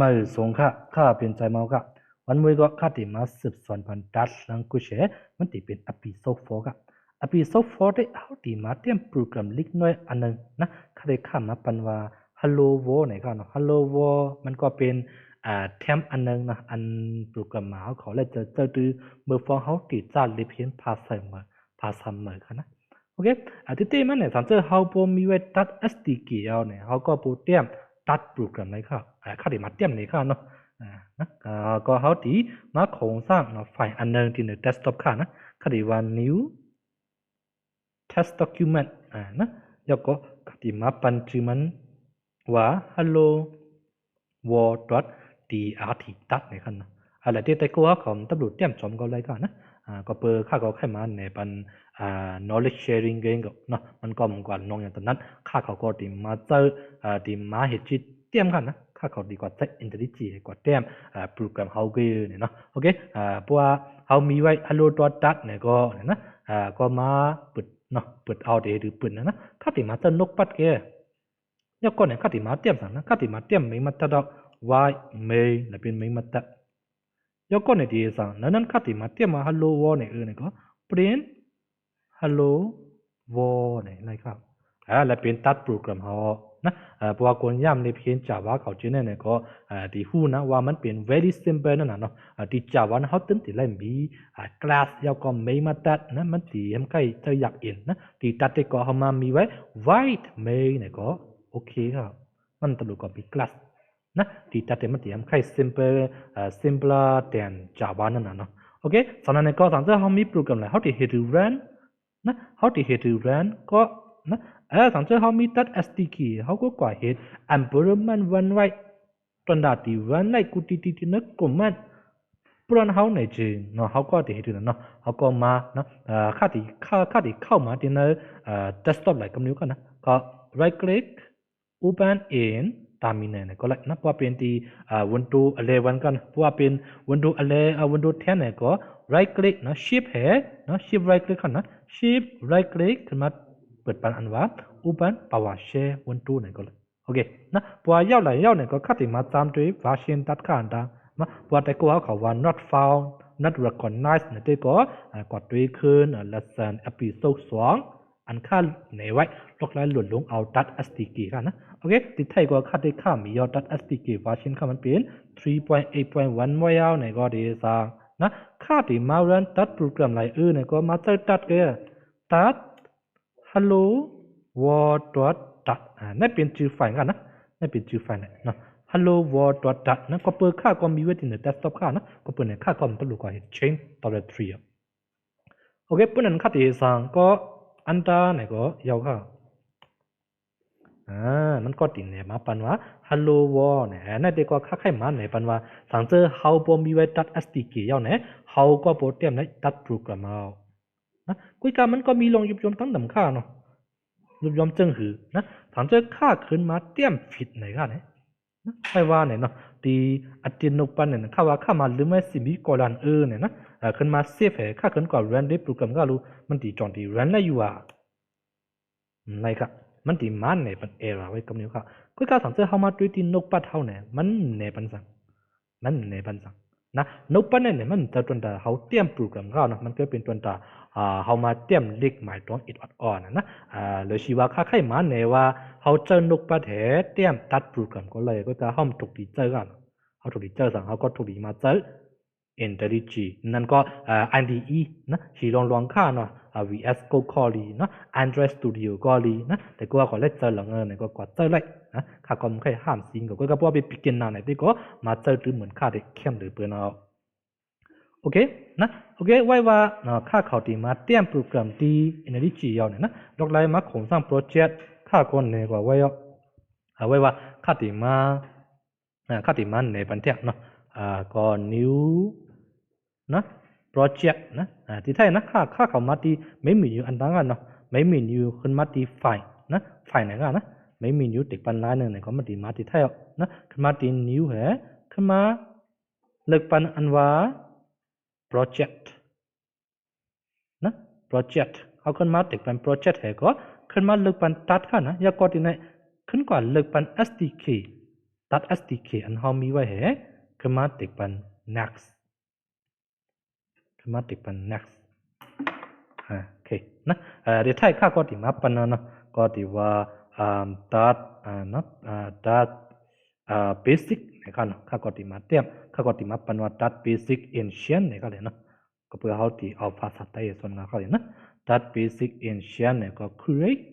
มาสงค่ะข้าเป็นใจเมาค่ะวันมวยก็ข้าติมาสืบสวนพันดัชลังกุเชมันติเป็นอพิโซด4ค่ะอพิโซด4ได้เอาติมาเตรียมโปรแกรมเล็กน้อยอันนึงนะข้าได้ข้ามาปันว่า Hello World ไหนค่ะเนาะ Hello World มันก็ เป็นอ่าแทมอันนึงนะอันโปรแกรมมาเขาเลยจะจะดูเมื่อฟังเขาติดจานลิเพียนภาษาเมื่อภาษาเมื่อค่ะนะโอเคอะที่ที่มันเนี่ยสังเกตเขาพอมีไว้ตัด SDK เอาเนี่ยเขาก็โปูเตรียม ตัดโปรแกรมเลยครับอ่าเขาด้มาเตรียมเลยครับเนาะอ่านะอ่าก็เขาดีมาโครงสร้างเนาะไฟล์อันหนึงที่ใน desktop ค่ะนะเขาด้ว่า new test document อ่านะแล้วก็เขาด้มาปันชื่อมันว่า hello world drt ตัดเนี่ยครับเนาะอะไรที่แต่ก็ว่าเขาตำรวจเตรียมจอมก็เลยกันนะอ่าก็เปิดค่าก็แค่มาในปัน knowledge sharing เองก็เนาะมันก็มันกว่าน้องอย่างตอนนั้นค่าเขาก็ติมาเจออ่าติมาเหตุจิตเตรียมกันนะค่าเขาดีกว่าเจ็ intelligence กว่าเตรียมอ่าโปรแกรมเฮาเกเนี่ยเนาะโอเคอ่าเพราะว่าเฮามีไว้ hello dot dat เนี่ยก็เนี่ยนะอ่าก็มาเปิดเนาะเปิดเอาเดหรือเปิดนะนะค่าติมาเจอนกปัดแกยกก่อนเนี่ยค่าติมาเตรียมสั่งนะค่าติมาเตรียมไม่มาตัดดอก y ไม่และเป็นไม่มาตัดยกก่อนเนี่ยดีสั่งนั้นนั้นค่าติมาเตรียมมา hello world เนี่ยเออเนี่ยก็ print hello world เนี่ ยนะครับอ่าและเป็นตัดโปรแกรมเฮานะอ่าเพระว่าคนย่ำในเพียง Java เขาจีเนี่ยเนี่ยก็อ่าที่ฮู้นะว่ามันเป็น very simple นั่นน่ะเนาะอ่าที่ Java นะเขาตึ้งที่ไล่มีอ่า class แล้วก็ไม่มาตัดนะมันที่ทำใกล้จะอยากเห็นนะที่ตัดที่ก็เขามามีไว้ white ไม่เนี่ยก็โอเคครับมันตลุก็มี class นะที่ตัดที่มันที่ทำใกล้ simple อ่า simpler than Java นั่นน่ะเนาะโอเคสำหรับในก็สั่งจะเขามีโปรแกรมอะไรเขาที่ run นะเขาที่ head to run ก็นะเออสั่งจะเขามีตัด SDK เขาก็กว่า head environment run ไว้ตอนดาที่ run ไว้กูตีตีตีนึกกลุ่มมันปรนเขาในจริงเนาะเขาก็ที่ head to run เนาะเขาก็มาเนาะเอ่อค่าที่ค่าค่าที่เข้ามาที่ในเอ่อ desktop ไหนก็นิ้วกันนะก็ right click open in tamine ne ko la na po pin ti one to eleven kan po pin one to ele one to ten ne ko right click na shift he na shift right click kan na shift right click ขึ้นมาเปิดปันอันว่าอุปัน power share one to ไหนก็เลยโอเคนะพอเย้าไหลเย้าไหนก็คัดถึงมาตามด้วย version ตัดขาดตามมาพอแต่กูเอาเขาว่า not found not recognized ในที่ก็กดด้วยคืน lesson episode สองอันค่าไหนไว้ลกไล่หลุดลงเอาตัด SDK กันนะ โอเคติดไทยก็ค่าได้ค่ามียอดดัด SDK วาชินค่ามันเป็น3.8.1มวยาวในก็ดีสางนะค่าที่มาเรียนดัดโปรแกรมหลเออในก็มาเจอดัดกันดัด hello world dot dat อ่านั่นเป็นชื่อไฟล์กันนะนั่นเป็นชื่อไฟล์นะ hello world dot dat นะก็เปิดค่าก็มีไว้ที่ใน desktop ค่านะก็เปิดในค่าก็มันต้องรู้ก่อน change directory อะโอเคปุ่นนั้นค่าที่สางก็อันตาไหนก็ยาวค่ะอ่า มันก็ติเนี่ยมาปันว่า hello world เนี่ยนั่นเด็กก็ค่าไข่มาเนี่ยปันว่าสังเจอ how ปอมีไว้ตัด SDK ยาวเนี่ย how ก็โปรเตียมเนี่ยตัดโปรแกรมเอานะกุยกามันก็มีลงยุบยมตั้งดำค่าเนาะยุบยมจึงหือนะสังเจอค่าขึ้นมาเตรียมผิดไหนค่ะเนี่ยนะไม่ว่าเนี่ยเนาะตีอัตินุปันเนี่ยค่าว่าค่ามาหรือไม่สิมีกอลันเออเนี่ยนะเออขึ้นมาเซฟให้ค่าขึ้นก่อน run ได้โปรแกรมก็รู้มันตีจอนตี run ได้อยู่อะในครับ มันตีมันในป็นเอราไว้กำเนิดครับก็การสังเกตเข้ามาด้วยที่นกปัดเท่าเนี่ยมันในปันสังมันในปันสังนะนกปัดเนี่ยมันจะตัวตาเขาเตรียมโปรแกรมเขานะมันก็เป็นตัวตาอ่าเขามาเตรียมเล็กหมายตรงอิดอดอ่อนนะนะอ่าเลยชีว่าค่าไข่มาในว่าเขาเจอนกปัดแห่เตรียมตัดโปรแกรมก็เลยก็จะห้อมถูกดีเจอกันเขาถูกดีเจอสังเขาก็ถูกดีมาเจอ IntelliJ นั่นก็อ่า IDE นะชีลองลองค่าเนาะอ่า VS Code ก็ลีเนาะ Android Studio ก็ลีนะแต่ก็ขอเล่นเจอหลังเงินเลยก็เจอเลยนะค่าก็ไม่เคยห้ามซิงก็ก็เพราะว่าเป็น beginner เนี่ยที่ก็มาเจอหรือเหมือนค่าเด็กเข้มหรือเปล่าเนาะโอเคนะโอเคไว้ว่าเนาะค่าเขาตีมาเตรียมโปรแกรมที่ IntelliJ ยาเนี่ยนะดอกไลมาโครงสร้างโปรเจกต์ค่าก็เนี่ยก็ไว้เอาไว้ว่าค่าตีมาอ่าค่าตีมาในบันเทิงเนาะอ่าก็ new นะ project นะอ่าที่ไทยนะค่าค่าเขามาที่ไม่มีอยู่อันต่างกันเนาะไม่มีอยู่ขึ้นมาที่ไฟล์นะไฟล์ไหนกันนะไม่มีอยู่ติดปันไลน์หนึ่งเนี่ยก็มาที่มาที่ไทยนะขึ้นมาที่ new เหรอขึ้นมาเลิกปันอันว่า project นะ project เอาขึ้นมาติดปัน project เหรอก็ขึ้นมาเลิกปันตัดกันนะอย่ากดที่ไหนขึ้นก่อนเลิกปัน SDK ตัด SDK อันเฮามีไว้เหขึ้นมาติดเป็น next ขึ้นมาติดป็น next อ่าโอเคนะเอ่อดี๋ยวไทยค่าก็ติมาปนนะนะก็ติว่าอ่าตัดอ่านะอ่าตัดอ่า basic นะครับเนาะค่าก็ติมาเตรียมค่าก็ติมาปนว่าตัด basic ancient เนี่ยก็เลยเนาะก็เพื่อเฮาติเอาภาษาไทยส่วนงาเขาเลยนะตัด basic ancient เนี่ยก็ create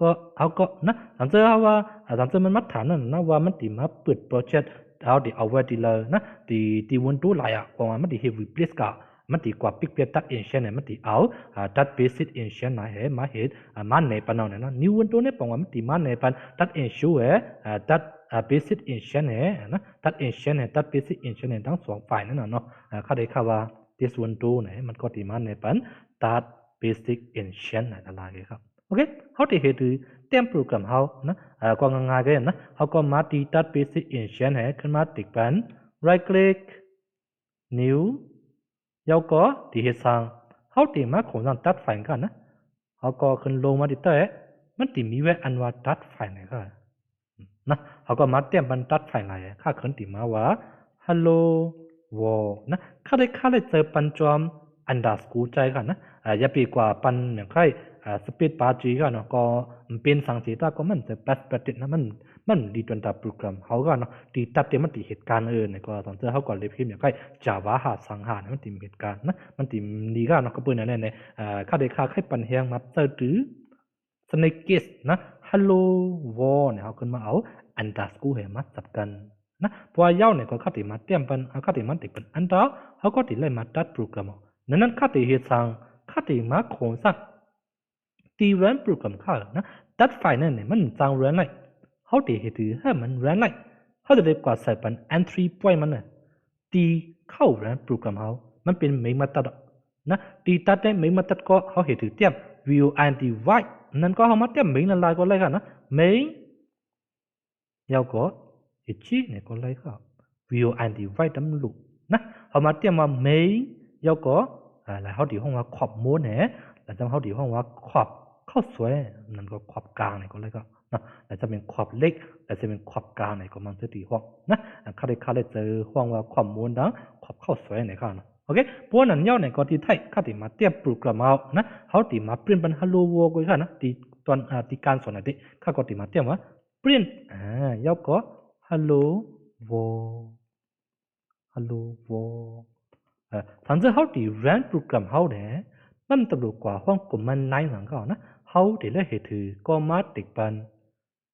ก็เอาก็นะหลังจากว่าหลังจากมันมาฐานนั่นนะว่ามันติมาเปิดโปรเจกต์เอาดิเอาไว้ดีเลยนะตีตีวันตัวหลอะว่ามันติเฮฟวีเพลสกะมันติกว่าปิกเปียตัดเอ็นเชนเนี่ยมันติเอาอ่าตัดเบ สิกเอ็นเชนนะเฮมาเฮดอ่ามันในปันเอาเนี่ยนะนิวันตัวเนี่ยปองว่ามันติมันในปันตัดเอ็นชูเฮอ่าตัดอ่าเบสิกเอ็นเชนเนี่ยนะตัดเอ็นเชนเนี่ยตัดเบสิกเอ็นเชนเนี่ยทั้งสองฝ่ายนั่นน่ะเนาะอ่าเขาได้ข่าวว่า this one two เนี่ยมันก็ติมันในปันตัดเบสิกเอ็นเชนเนี่ยอะไรครับโอเคเขาติเฮดเต็มโปรแกรมเขานะอ่าก็ง่ายๆกันนะเขาก็มาตีตัด basic ancient ให้ขึ้นมาติดเป็น right click new แล้วก็ที่เฮ็ดสั่งเขาตีมาของสั่งตัดไฟล์กันนะเขาก็ขึ้นลงมาติเตะมันติมีไว้อันว่าตัดไฟล์ไหนก็นะเขาก็มาเตรียมบันตัดไฟล์ไหนข้าขึ้นติมาว่า hello world นะข้าได้ข้าได้เจอปันจอม underscore ใจกันนะอ่าอย่าปีกว่าปันอย่างใครอ่าสปีดปาจีก็เนาะก็เป็นสังสีตาก็มันจะแปดแปดนะมัน มันดีจนตาโปรแกรมเขาก็เนาะดีตัดเต็มมันตีเหตุการณ์เออเนี่ยก็ตอนเจอเขาก็เลยพิมพ์อย่างใกล้จาวาหาสังหารมันตีเหตุการณ์นะมันตีดีก็เนาะก็เปิ้นนั่นเนี่ยอ่าค่าเดค่าให้ปันเฮียงมาเจอตือสเนกิสนะฮัลโหลวอเนี่ยเขาขึ้นมาเอาอันดัสกูเฮมาจับกันนะพอเย้าเนี่ยก็ค่าติมาเตรียมปันค่าติมันติเป็นอันดาเขาก็ติเลยมาตัดโปรแกรมนั้นนั้นค่าติเหตุสังค่าติมาโครงสร้างตีรันโปรแกรมข้านะตัดไฟนั่นเนี่ยมันจังรันไลเขาตีให้ถือให้มันรันไลเขาจะได้กว่าใส่ป็น entry point มันน่ะตีเข้ารันโปรแกรมเขามันเป็นไม่มาตัดนะตีตัดได้ไม่มาตัดก็เขาให้ถือเตรียม view and y นั่นก็เขามาเตรียมไม่นั่นลายก็เลยกันนะไม่ยาวก็อีกชีเนี่ยก็เลยก็ view and y ดำลุนะเขามาเตรียมว่าไม่ยาวก็อะไรเขาตีห้องว่าขอบมูนเนี่ยแล้วจังเขาตีห้องว่าขอบข้าวสวยนั่นก็ขอบกลางเนี่ยก็เลยก็ นะแต่จะเป็นขอบเล็กแต่จะเป็นขอบกลางเนี่ยก็มันจะตีห้องนะข้าได้ข้าได้เจอห้องว่าขอบมูลดังขอบข้าสวยเนี่ยข้านะโอเคพวนั้นเย้าเนี่ยก็ที่ไทยข้าติมาเตรียมโปรแกรมเอานะเขาติมาเปลี่ยนเป็นฮัลโหลวอก็ข้านะตีตอนอ่าตีการสอนอะไรข้าก็ติมาเตรียมว่าเปลี่ยนอ่าเย้าก็ฮัลโหลวอฮัลโหลวอเอ่อ反正เขาตี run โปรแกรมเขาเนี่ยมันตำรวจกว่าห้องกลุ่มมันนายหลังก็นะเขาเดี๋ยวเหตุถือก็มาติดปันตุ่มเขียวๆอันมีเวทีเหนือก็มาติดปันกำเนออ่ามันตีเนปันเขาจังไหนกำเดียวค่ะเว้ยว่าข้าติมาเต็มทั้งแถวเปลี่ยน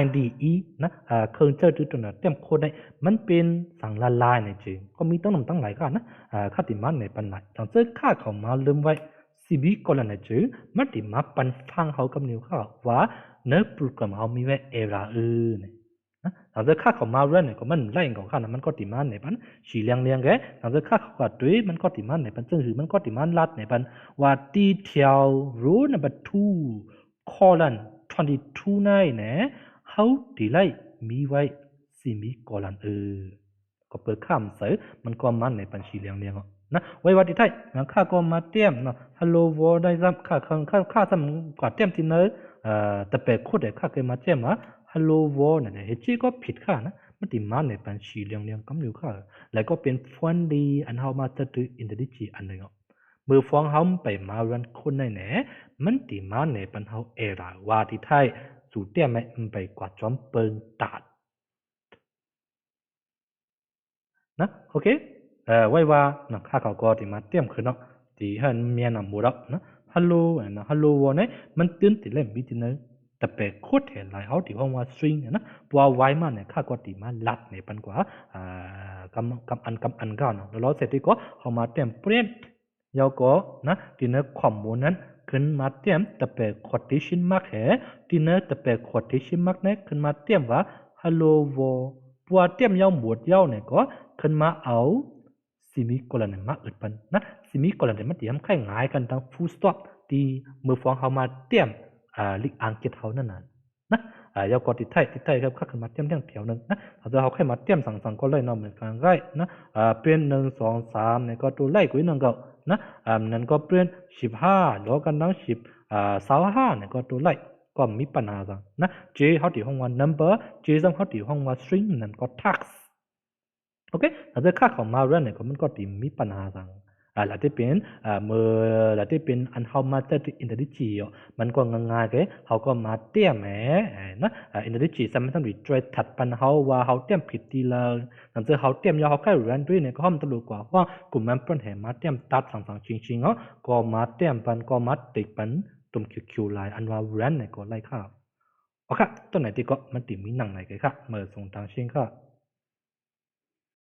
IDE นะอ่าเครื่องเจอจุดนั้นเต็มโคดได้มันเป็นสั่งละลายในจริงก็มีตั้งนำตั้งหลายกันนะอ่าค่าติมันในปันไหนจังเจอค่าเขามาลืมไว้ CB ก็แล้วในจื้อมันติมาปันฟังเขากำนิ้วเขาว่าเนื้อโปรแกรมเขามีไว้เอราเออเนี่ยนะจังเจอค่าเขามาเรื่อยเนี่ยก็มันไล่ของข้านะมันก็ติมันในปันสีเลียงเลียงแกจังเจอค่าเขาด้วยมันก็ติมันในปันจึงหือมันก็ติมันลัดในปันว่าตีเที่ยว row number 2 colon 22ในเนี่ย how delay มีไว้สิมีกอลันเออก็เปิดข้ามเสือมันก็มันในปัญชีเลียงเลียงอะนะไว้วัดที่ไทยนข้าก็มาเตรียมเนาะฮัลโหลวอได้ซ้ำข้าข้าข้าข้าซ้ำกว่าเตรียมที่เนอเอ่อแต่เป็ดโคตรเด็กข้าเคยมาเตรียมว่าฮัลโหลวอเนี่ยเฮ้ยก็ผิดข้านะมันติมาในปัญชีเลียงเลียงกำอยู่ข้าแล้วก็เป็นฟอนดีอันเฮามาจะตืออินเดียจีอันหนึ่งอะมือฟองเฮาไปมารันคนในแหนมันติมาในปัญเฮาเอราว่าที่ไทย จุดเดียไม่คุ้咪唔被割咗半笪。嗱，OK，誒，我話嗱，下個個點啊？เ佢咯？อ係面啊冇得嗱，hello 嗱，hello 喎咧，มันตื่นติดเล่มมีติดเลยแต่เป็โคตรเห็นไลาเขาที่ห้องว่าสวิงนะปัวไว้มาเนี่ยข้าก็ตีมาลัดเนี่ยปันกว่าอ่ากำกำอันกำอันก้าวเนาะแล้วเสร็จที่ก็เขามาเตียมเปรี้ยนยาวก็นะทีนี้ข้อมูลนั้น ขึ้นมาเตรียมตะเป็น quotation mark เหที่เนอตะเป็น quotation mark เนี่ยขึ้นมาเตรียมว่าฮัลโหลวอปัวเตรียมยาวหมวดยาวเนี่ยก็ขึ้นมาเอาซิมิโกลันมาอึดปันนะซิมิโกลันเนี่ยมาเตรียมไข่ง่ายกันทั้ง full stop ตีมือฟองเขามาเตรียมอ่าลิกอังเกตเขานั่นน่ะนะ อ่ายาวกอติดไทยติดไทยครับข้าขึ้นมาเตรียมเรื่องแถวหนึงนะถ้าจะเขาแค่มาเตรียมสั่งสั่งก็เลยนาเหมือนกันไรนะอ่าเป็นหนึ่งสองสามเนี่ยก็ตัวไล่กุ้ยหนึ่งก็นะอ่านั่นก็เป็นสิบห้าแล้วกันน้องสิบอ่าสาวห้าเนี่ยก็ตัวไล่ก็มีปัญหาจังนะ J เขาตีห้องว่า number J ซังเขาตีห้องว่า string นั่นก็ tax โอเคแต่ถ้าค่าของมาเรนเนี่ยก็มันก็ตีมีปัญหาจัง อ่าหลังที่เป็นอ่าเมื่อหลังที่เป็นอันเขามาเตอร์อินเทอร์ดิจีอะมันก็ง่ายๆเลยเขาก็มาเตี้ยแหมนะอ่าอินเทอร์ดิจีสมารถทำรีทรดถัดปันเขาว่าเขาเตี้ยผิดทีละหลังจากเขาเตี้ยมยาวเขาแค่รันด้วยเนี่ยก็ห้อมตลุกว่าว่ากลุ่มมันเป็นแห่มาเตี้ยตัดสั่งๆจริงๆอะก็มาเตี้ยปันก็มาติดปันตุ่มคิวๆไลน์อันว่ารันเนี่ยก็ไล่ค่าวโอเคตัวไหนที่ก็มันติดมีหนังไหนกันค่ะเมื่อส่งทางชิงค่ะ